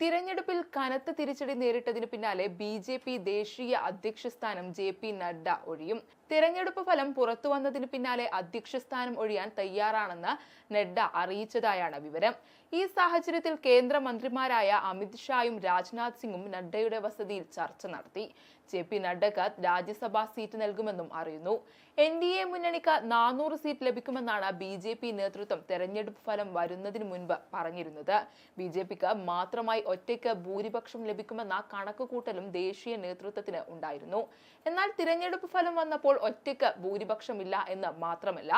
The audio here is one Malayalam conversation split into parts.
തിരഞ്ഞെടുപ്പിൽ കനത്ത തിരിച്ചടി നേരിട്ടതിന് പിന്നാലെ ബി ജെ പി ദേശീയ അധ്യക്ഷ സ്ഥാനം ജെ പി നഡ്ഡ ഒഴിയും. തിരഞ്ഞെടുപ്പ് ഫലം പുറത്തു വന്നതിന് പിന്നാലെ അധ്യക്ഷ സ്ഥാനം ഒഴിയാൻ തയ്യാറാണെന്ന് നഡ്ഡ അറിയിച്ചതായാണ് വിവരം. ഈ സാഹചര്യത്തിൽ കേന്ദ്രമന്ത്രിമാരായ അമിത് ഷായും രാജ്നാഥ് സിംഗും നഡ്ഡയുടെ വസതിയിൽ ചർച്ച നടത്തി. ജെ പി നഡ്ഡക്ക് രാജ്യസഭാ സീറ്റ് നൽകുമെന്നും അറിയുന്നു. എൻ ഡി എ മുന്നണിക്ക് നാനൂറ് സീറ്റ് ലഭിക്കുമെന്നാണ് ബി ജെ പി നേതൃത്വം തെരഞ്ഞെടുപ്പ് ഫലം വരുന്നതിന് മുൻപ് പറഞ്ഞിരുന്നത്. ബി ജെ പിക്ക് മാത്രമായി ഒറ്റയ്ക്ക് ഭൂരിപക്ഷം ലഭിക്കുമെന്ന കണക്കുകൂട്ടലും ദേശീയ നേതൃത്വത്തിന് ഉണ്ടായിരുന്നു. എന്നാൽ തിരഞ്ഞെടുപ്പ് ഫലം വന്നപ്പോൾ ഒറ്റയ്ക്ക് ഭൂരിപക്ഷമില്ല എന്ന് മാത്രമല്ല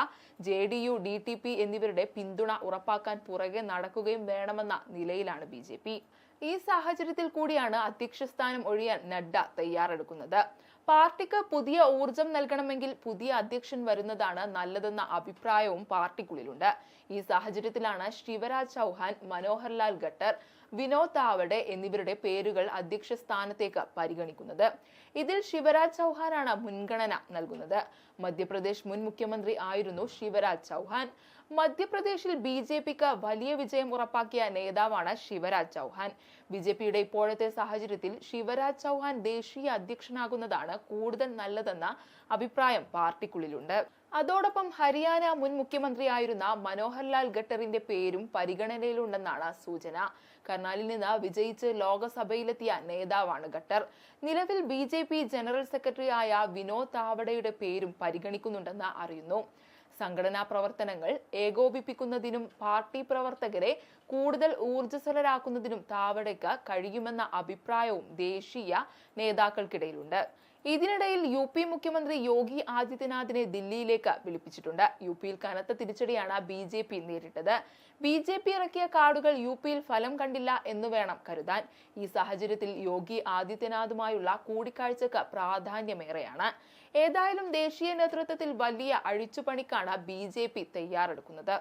J D U D T P എന്നിവരുടെ പിന്തുണ ഉറപ്പാക്കാൻ പുറകെ നടക്കുകയും വേണമെന്ന നിലയിലാണ് ബി ജെ പി. ഈ സാഹചര്യത്തിൽ കൂടിയാണ് അധ്യക്ഷ സ്ഥാനം ഒഴിയാൻ നഡ്ഡ തയ്യാറെടുക്കുന്നത്. പാർട്ടിക്ക് പുതിയ ഊർജം നൽകണമെങ്കിൽ പുതിയ അധ്യക്ഷൻ വരുന്നതാണ് നല്ലതെന്ന അഭിപ്രായവും പാർട്ടിക്കുള്ളിലുണ്ട്. ഈ സാഹചര്യത്തിലാണ് ശിവരാജ് ചൗഹാൻ മനോഹർലാൽ ഖട്ടർ വിനോദ് താവഡെ എന്നിവരുടെ പേരുകൾ അധ്യക്ഷ സ്ഥാനത്തേക്ക് പരിഗണിക്കുന്നത്. ഇതിൽ ശിവരാജ് ചൗഹാനാണ് മുൻഗണന നൽകുന്നത്. മധ്യപ്രദേശ് മുൻ മുഖ്യമന്ത്രി ആയിരുന്നു ശിവരാജ് ചൗഹാൻ. മധ്യപ്രദേശിൽ ബി ജെ പിക്ക് വലിയ വിജയം ഉറപ്പാക്കിയ നേതാവാണ് ശിവരാജ് ചൗഹാൻ. ബി ജെ പിയുടെ ഇപ്പോഴത്തെ സാഹചര്യത്തിൽ ശിവരാജ് ചൗഹാൻ ദേശീയ അധ്യക്ഷനാകുന്നതാണ് കൂടുതൽ നല്ലതെന്ന അഭിപ്രായം പാർട്ടിക്കുള്ളിലുണ്ട്. അതോടൊപ്പം ഹരിയാന മുൻ മുഖ്യമന്ത്രിയായിരുന്ന മനോഹർലാൽ ഖട്ടറിന്റെ പേരും പരിഗണനയിലുണ്ടെന്നാണ് സൂചന. കർണാലിൽ നിന്ന് വിജയിച്ച് ലോകസഭയിലെത്തിയ നേതാവാണ് ഖട്ടർ. നിലവിൽ ബി ജെ പി ജനറൽ സെക്രട്ടറിയായ വിനോദ് താവഡയുടെ പേരും പരിഗണിക്കുന്നുണ്ടെന്ന് അറിയുന്നു. സംഘടനാ പ്രവർത്തനങ്ങൾ ഏകോപിപ്പിക്കുന്നതിനും പാർട്ടി പ്രവർത്തകരെ കൂടുതൽ ഊർജസ്വലരാക്കുന്നതിനും താവടയ്ക്ക് കഴിയുമെന്ന അഭിപ്രായവും ദേശീയ നേതാക്കൾക്കിടയിലുണ്ട്. ഇതിനിടയിൽ യു പി മുഖ്യമന്ത്രി യോഗി ആദിത്യനാഥിനെ ദില്ലിയിലേക്ക് വിളിപ്പിച്ചിട്ടുണ്ട്. യു പിയിൽ കനത്ത തിരിച്ചടിയാണ് ബി ജെ പി നേരിട്ടത്. ബി ജെ പി ഇറക്കിയ കാർഡുകൾ യു പിയിൽ ഫലം കണ്ടില്ല എന്ന് വേണം കരുതാൻ. ഈ സാഹചര്യത്തിൽ യോഗി ആദിത്യനാഥുമായുള്ള കൂടിക്കാഴ്ചക്ക് പ്രാധാന്യമേറെയാണ്. ഏതായാലും ദേശീയ നേതൃത്വത്തിൽ വലിയ അഴിച്ചുപണിക്കാണ് ബി ജെ പി തയ്യാറെടുക്കുന്നത്.